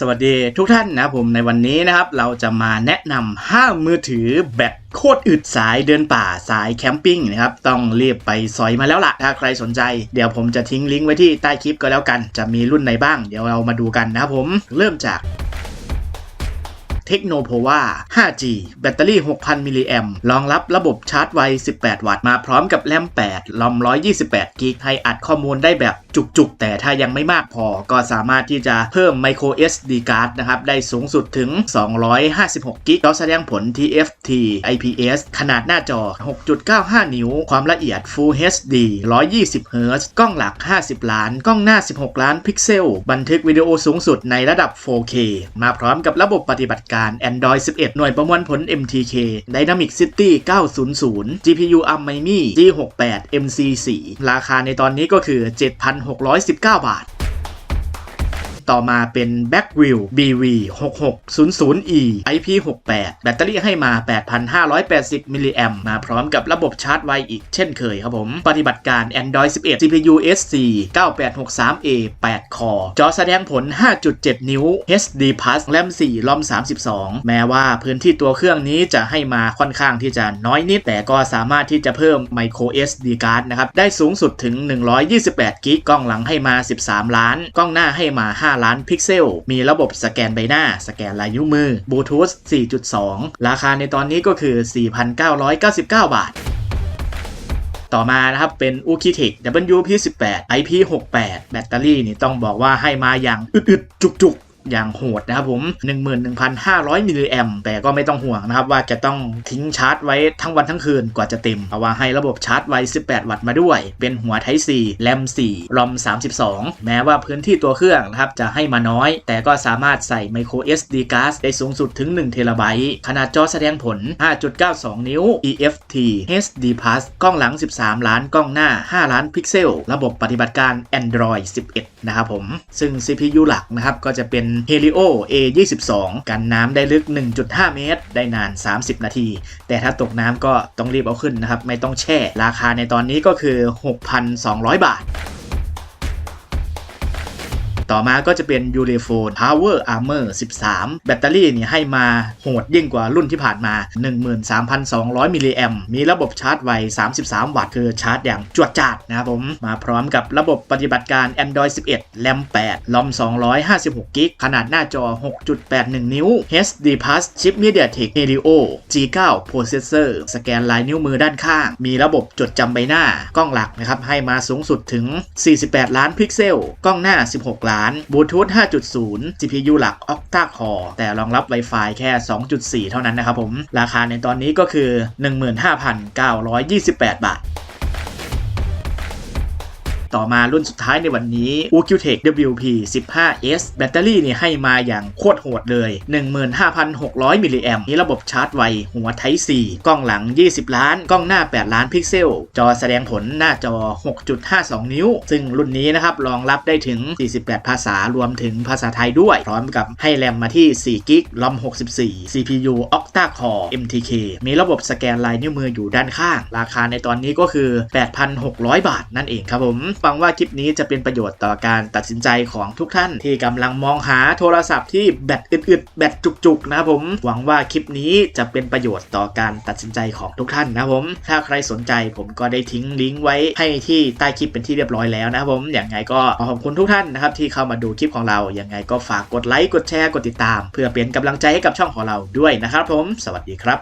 สวัสดีทุกท่านนะผมในวันนี้นะครับเราจะมาแนะนำห้ามือถือแบตโคตรอึดสายเดินป่าสายแคมปิ้งนะครับต้องรีบไปซอยมาแล้วล่ะ ถ้าใครสนใจเดี๋ยวผมจะทิ้งลิงก์ไว้ที่ใต้คลิปก็แล้วกัน จะมีรุ่นไหนบ้าง เดี๋ยวเรามาดูกันนะครับผมเริ่มจาก เทคโนโพวา 5G แบตเตอรี่ 6,000 มิลลิแอมรองรับระบบชาร์จไว 18 วัตต์ มาพร้อมกับแรม 8 ลอม 128 กิก ให้อัดข้อมูลได้แบบจุกๆ แต่ถ้ายังไม่มากพอ ก็สามารถที่จะเพิ่ม micro SD card นะครับ ได้สูงสุดถึง 256 กิกจอแสดงผล TFT IPS ขนาดหน้าจอ 6.95 นิ้ว ความละเอียด Full HD 120 Hz กล้องหลัก 50 ล้าน กล้องหน้า 16 ล้านพิกเซล บันทึกวิดีโอสูงสุดในระดับ 4K มาพร้อมกับระบบปฏิบัติการการ Android 11 หน่วยประมวลผล MTK Dynamic City 900 GPU ARM Mini G68 MC4 ราคาในตอนนี้ก็คือ 7,619 บาท ต่อมาเป็น Backwheel BV 6600E IP68 แบตเตอรี่ให้มา 8,580 มิลลิแอมมาพร้อมกับระบบชาร์จไวอีกเช่นเคยครับผม ปฏิบัติการ Android 11 CPU SC 9863A 8 คอจอแสดงผล 5.7 นิ้ว HD Plus แรม4รอม 32 แม้ว่าพื้นที่ตัวเครื่องนี้จะให้มาค่อนข้างที่จะน้อยนิด แต่ก็สามารถที่จะเพิ่ม micro SD card นะครับ ได้สูงสุดถึง 128 กิก กล้องหลังให้มา 13 ล้าน กล้องหน้าให้มา 5ล้านพิกเซล มีระบบสแกนใบหน้า สแกนลายนิ้วมือบลูทูธ4.2 ราคาในตอนนี้ก็คือ 4,999 บาทต่อมานะครับเป็น u k i t e c WP18 IP68 แบตเตอรี่นี่ต้องบอกว่าให้มาอย่างอึดๆจุกๆ อย่างโหดนะครับผม 11,500มิลลิแอมแต่ก็ไม่ต้องห่วงนะครับว่าจะต้องทิ้งชาร์จไว้ทั้งวันทั้งคืนกว่าจะเต็มเพราะว่าให้ระบบชาร์จไว้ 18 วัตต์มาด้วย เป็นหัว Type C แรม 4 รอม 32 แม้ว่าพื้นที่ตัวเครื่องนะครับจะให้มาน้อย แต่ก็สามารถใส่ micro SD card ได้สูงสุดถึง1เทราไบต์ขนาดจอแสดงผล 5.92 นิ้ว EFT HD Plus กล้องหลัง 13 ล้านกล้องหน้า 5 ล้านพิกเซล ระบบปฏิบัติการ Android 11 นะครับผม ซึ่ง CPU หลักนะครับก็จะเป็น Helio A22 กันน้ำได้ลึก 1.5 เมตร ได้นาน 30 นาที แต่ถ้าตกน้ำก็ต้องรีบเอาขึ้นนะครับ ไม่ต้องแช่ ราคาในตอนนี้ก็คือ 6,200 บาท ต่อมาก็จะเป็น u l e p h o n e Power Armor 13 แบตเตอรี่นี่ให้มาโหดยิ่งกว่ารุ่นที่ผ่านมา 13,200 มิลลิแอมมีระบบชาร์จไว 33 วัตต์ คือชาร์จอย่างจวดจัดนะครับผม มาพร้อมกับระบบปฏิบัติการ Android 11แรม8ลอม256 กิก ขนาดหน้าจอ 6.81 นิ้ว HD Plus ชิป MediaTek Helio G9 Processor สแกนลายนิ้วมือด้านข้าง มีระบบจดจำใบหน้ากล้องหลักนะครับให้มาสูงสุดถึง 48 ล้านพิกเซล กล้องหน้า 16 ล้านบลูทูธ 5.0 GPU หลัก Octa Core แต่รองรับ Wi-Fi แค่ 2.4 เท่านั้นนะครับผม ราคาในตอนนี้ก็คือ 15,928 บาท ต่อมารุ่นสุดท้ายในวันนี้ u q t e c WP 15S แบตเตอรี่นี่ให้มาอย่างโคตรโหดเลย 15,600 มิลลิแอมมีระบบชาร์จไว หัว Type C กล้องหลัง 20 ล้าน กล้องหน้า 8 ล้านพิกเซล จอแสดงผลหน้าจอ 6.52 นิ้ว ซึ่งรุ่นนี้นะครับรองรับได้ถึง 48 ภาษารวมถึงภาษาไทยด้วย พร้อมกับให้แรมมาที่ 4 กิกลอม 64 CPU Octa Core MTK มีระบบสแกนลายนิ้วมืออยู่ด้านข้าง ราคาในตอนนี้ก็คือ 8,600 บาทนั่นเองครับผมวังว่าคลิปนี้จะเป็นประโยชน์ต่อการตัดสินใจของทุกท่าน ที่กำลังมองหาโทรศัพท์ที่แบตอึดๆแบตจุกๆนะครับผมหวังว่าคลิปนี้จะเป็นประโยชน์ต่อการตัดสินใจของทุกท่านนะครับผมถ้าใครสนใจผมก็ได้ทิ้งลิงก์ไว้ให้ที่ใต้คลิปเป็นที่เรียบร้อยแล้วนะครับผมอย่างไงก็ขอขอบคุณทุกท่านนะครับที่เข้ามาดูคลิปของเราอย่างไงก็ฝากกดไลค์กดแชร์กดติดตาม เพื่อเป็นกำลังใจให้กับช่องของเราด้วยนะครับผม สวัสดีครับ